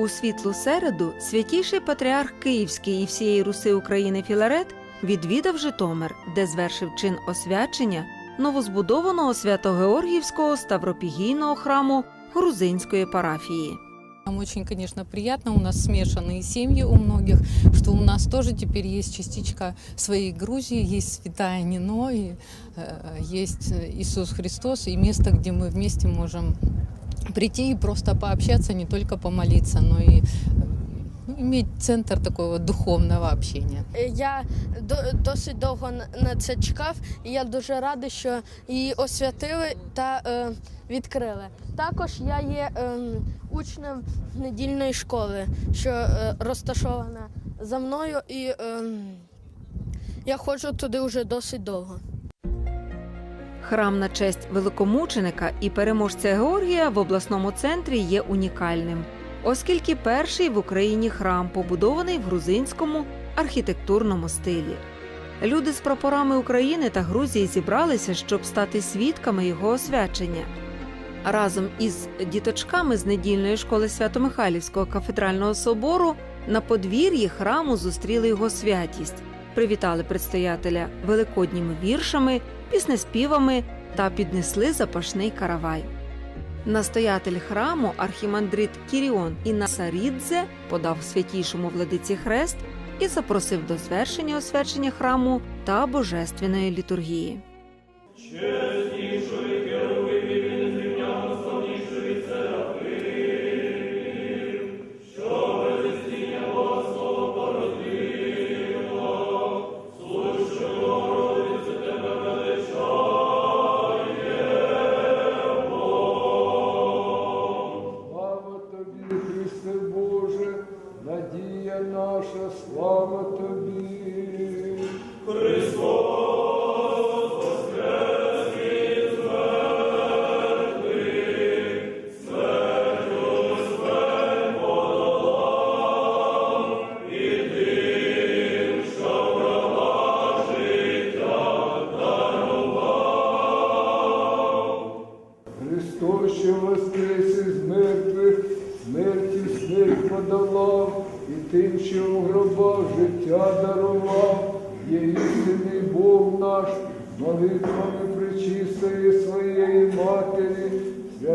У світлу середу святійший патріарх Київський і всієї Руси України Філарет відвідав Житомир, де звершив чин освячення новозбудованого свято-Георгіївського ставропігійного храму грузинської парафії. Нам очень, конечно, приятно. У нас смешанные семьи у многих, что у нас тоже теперь есть частичка своей Грузии, есть Святая Нино, и, э, есть Иисус Христос, и место, где мы вместе можем прийти и просто пообщаться, не только помолиться, но и ну, иметь центр такого духовного общения. Я до- досить довго на це чекав, і я дуже радий, що її освятили та е, відкрили. Також я є ем, учнем недільної школи, що е, розташована за мною, і ем, я ходжу туди вже досить довго. Храм на честь великомученика і переможця Георгія в обласному центрі є унікальним, оскільки перший в Україні храм побудований в грузинському архітектурному стилі. Люди з прапорами України та Грузії зібралися, щоб стати свідками його освячення. Разом із діточками з недільної школи Свято-Михайлівського кафедрального собору на подвір'ї храму зустріли його святість, привітали предстоятеля великодніми віршами, піснеспівами та піднесли запашний каравай. Настоятель храму архімандрит Кіріон Інасарідзе подав святійшому владиці хрест і запросив до звершення освячення храму та божественної літургії.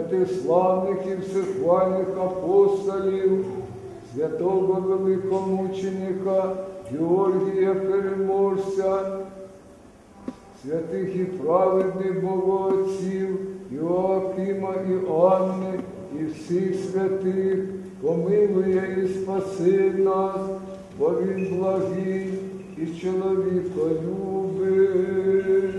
Святих славних і всехвальних апостолів, святого великомученика Георгія Переможця, святих і праведних богоотців, Іоакима і Анни, і всіх святих, помилує і спаси нас, бо він благий і чоловіколюбець.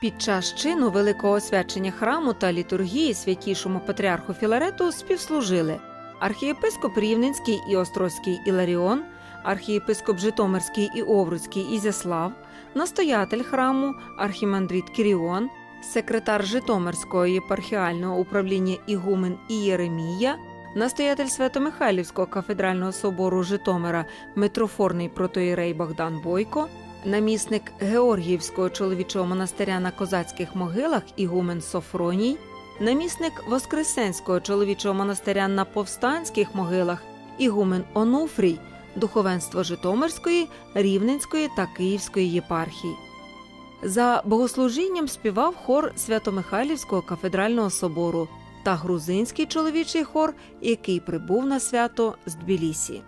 Під час чину великого освячення храму та літургії святійшому патріарху Філарету співслужили архієпископ Рівненський і Острозький Іларіон, архієпископ Житомирський і Овруцький Ізяслав, настоятель храму архімандрит Кіріон, секретар Житомирського єпархіального управління Ігумен і Єремія, настоятель Свято-Михайлівського кафедрального собору Житомира митрофорний протоїрей Богдан Бойко, намісник Георгіївського чоловічого монастиря на козацьких могилах Ігумен Софроній, намісник Воскресенського чоловічого монастиря на повстанських могилах Ігумен Онуфрій, духовенство Житомирської, Рівненської та Київської єпархій. За богослужінням співав хор Свято-Михайлівського кафедрального собору та грузинський чоловічий хор, який прибув на свято з Тбілісі.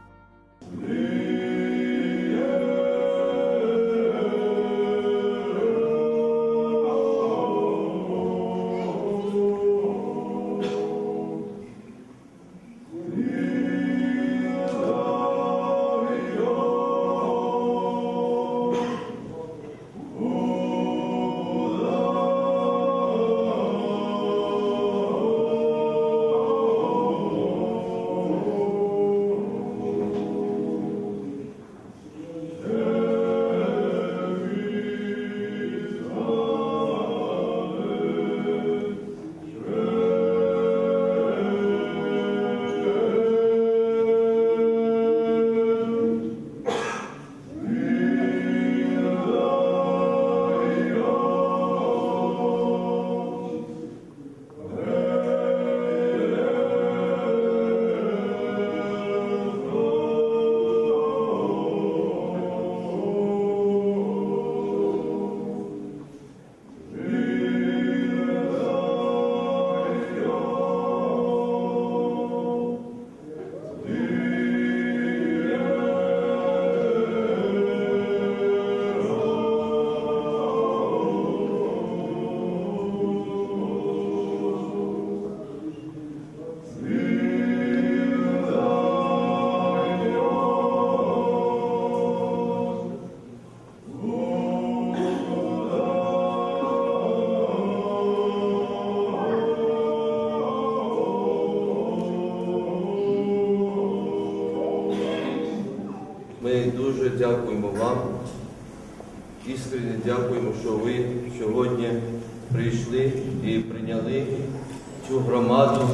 Дякуємо вам. Іскренне дякуємо, що ви сьогодні прийшли і прийняли цю громаду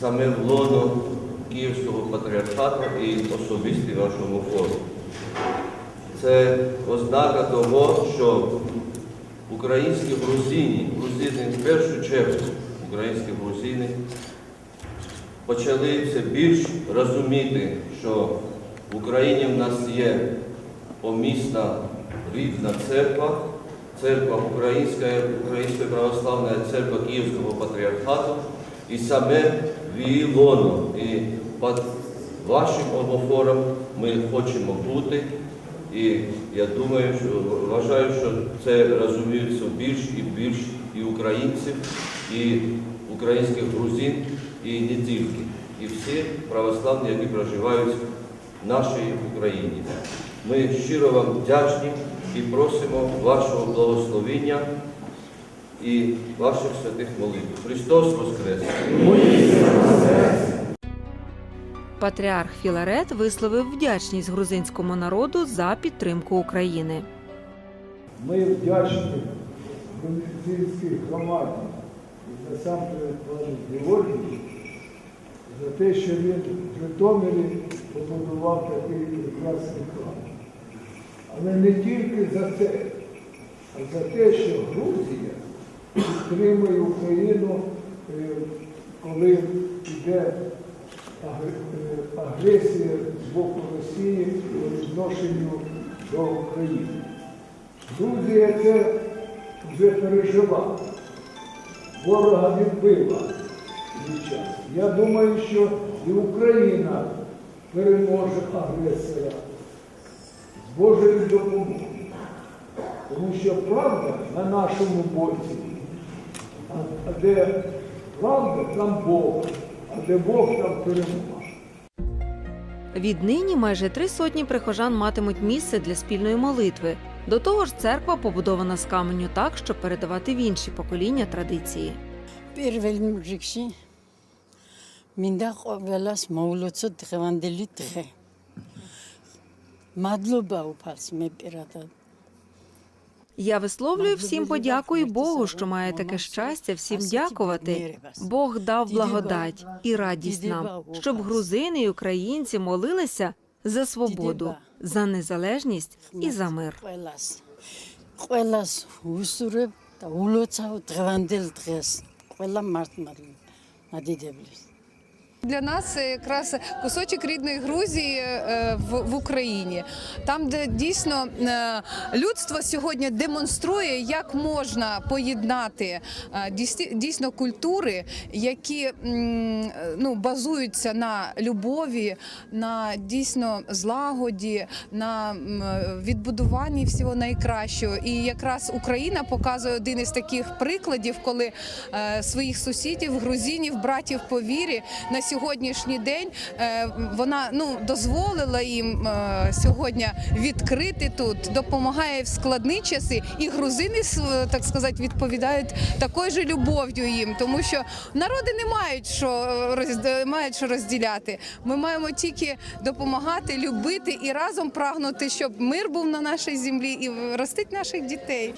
саме в лоно Київського патріархату і особисті вашому форуму. Це ознака того, що українські грузини, грузини в першу чергу, українські грузини почали все більш розуміти, що в Україні в нас є помісна рідна церква, церква Українська, Українська православна церква Київського патріархату, і саме в її лоно. І під вашим обофором ми хочемо бути. І я думаю, що вважаю, що це розуміють все більш і більш і українців, і українських грузин, і не тільки, і всі православні, які проживають нашій Україні. Ми щиро вам вдячні і просимо вашого благословення і ваших святих молитв. Христос Воскрес! Патріарх Філарет висловив вдячність грузинському народу за підтримку України. Ми вдячні грузинській громаді і насамперед Георгію за те, що він в Житомирі побудував такий прекрасний храм. Але не тільки за це, а за те, що Грузія підтримує Україну, е, коли йде е, агресія з боку Росії по відношенню до України. Грузія це вже пережила. Ворога відбила свій. Я думаю, що і Україна переможе агресора з Божою допомогою. Тому що правда на нашому боці, а де правда, там Бог, а де Бог там перемога. Віднині майже три сотні прихожан матимуть місце для спільної молитви. До того ж, церква побудована з каменю так, щоб передавати в інші покоління традиції. Первельмужикші მინდა ყველას მოულოცო დღევანდელი დღე. მადლობა უფალს მე პირადად. Я висловлюю всім подяку і Богу, що має таке щастя всім дякувати. Бог дав благодать і радість нам, щоб грузини і українці молилися за свободу, за незалежність і за мир. ყველას ყველას უსურებ და ულოცავ დღევანდელ დღეს. ყველა მართმარილ მადიდებლებს. для нас якраз кусочок рідної Грузії е, в, Україні, там, де дійсно е, людство сьогодні демонструє, як можна поєднати е, дійсно культури, які ну, базуються на любові, на дійсно злагоді, на відбудуванні всього найкращого. І якраз Україна показує один із таких прикладів, коли своїх сусідів, грузинів, братів по вірі на сьогоднішній день е, вона ну дозволила їм е, сьогодні відкрити тут, допомагає в складні часи, і грузини с- так сказати відповідають такою же любов'ю їм, тому що народи не мають що е, мають що розділяти. Ми маємо тільки допомагати, любити і разом прагнути, щоб мир був на нашій землі і ростить наших дітей.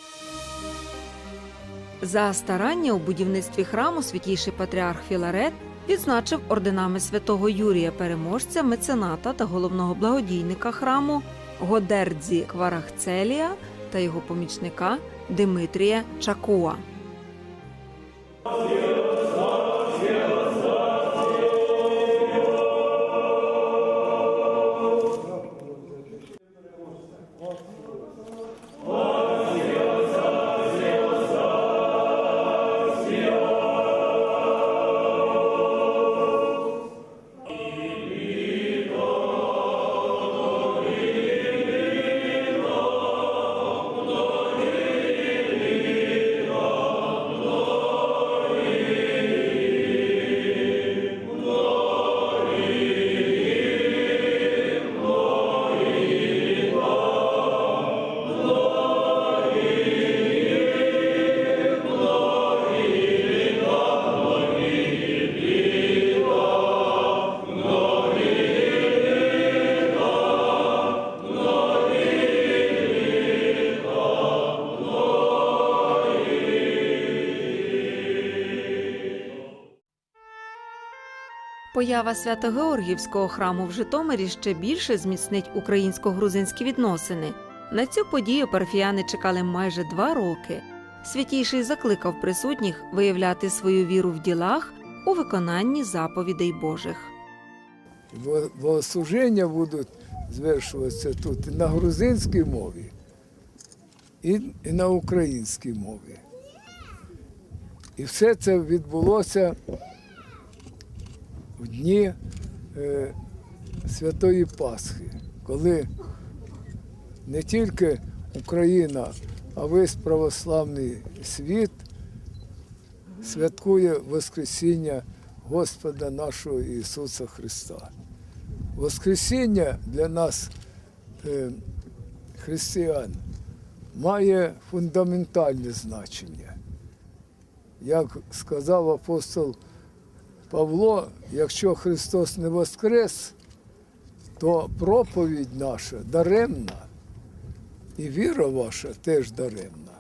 За старання у будівництві храму святійший патріарх Філарет відзначив орденами святого Юрія Переможця, мецената та головного благодійника храму Годердзі Кварахцелія та його помічника Димитрія Чакуа. Поява Свято-Георгіївського храму в Житомирі ще більше зміцнить українсько-грузинські відносини. На цю подію парафіяни чекали майже два роки. Святійший закликав присутніх виявляти свою віру в ділах у виконанні заповідей Божих. Бо- Богослужіння будуть звершуватися тут на грузинській мові, і на українській мові. І все це відбулося в дні е, Святої Пасхи, коли не тільки Україна, а весь православний світ святкує Воскресіння Господа нашого Ісуса Христа. Воскресіння для нас, е, християн, має фундаментальне значення. Як сказав апостол Павло, якщо Христос не воскрес, то проповідь наша даремна, і віра ваша теж даремна.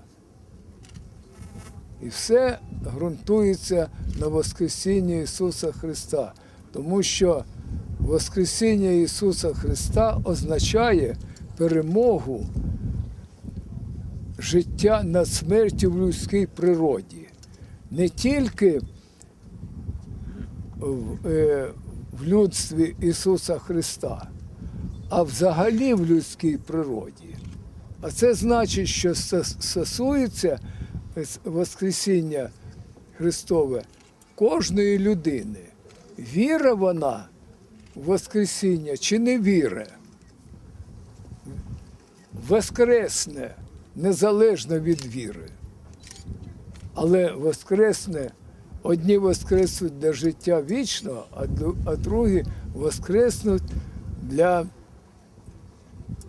І все ґрунтується на Воскресінні Ісуса Христа, тому що Воскресіння Ісуса Христа означає перемогу життя над смертю в людській природі. Не тільки в, е, в людстві Ісуса Христа, а взагалі в людській природі. А це значить, що стосується Воскресіння Христове кожної людини. Віра вона в Воскресіння чи не віра? Воскресне незалежно від віри. Але воскресне, одні воскреснуть для життя вічного, а другі воскреснуть для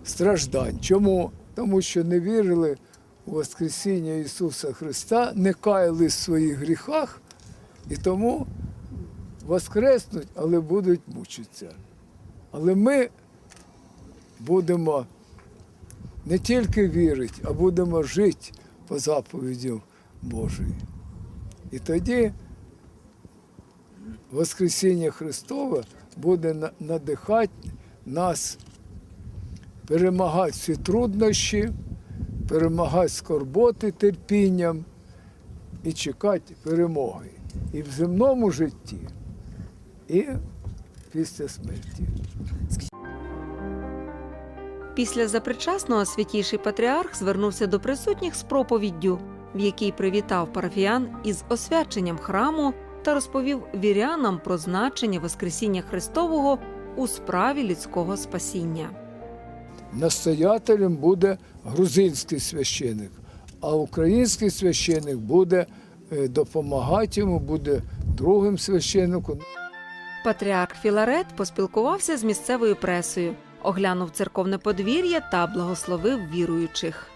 страждань. Чому? Тому що не вірили у Воскресіння Ісуса Христа, не каяли в своїх гріхах і тому воскреснуть, але будуть мучитися. Але ми будемо не тільки вірити, а будемо жити по заповідям Божої. І тоді Воскресіння Христове буде надихати нас перемагати всі труднощі, перемагати скорботи терпінням і чекати перемоги і в земному житті, і після смерті. Після запричасного святійший патріарх звернувся до присутніх з проповіддю, в якій привітав парафіян із освяченням храму та розповів вірянам про значення Воскресіння Христового у справі людського спасіння. Настоятелем буде грузинський священик, а український священик буде е, допомагати йому, буде другим священником. Патріарх Філарет поспілкувався з місцевою пресою, оглянув церковне подвір'я та благословив віруючих.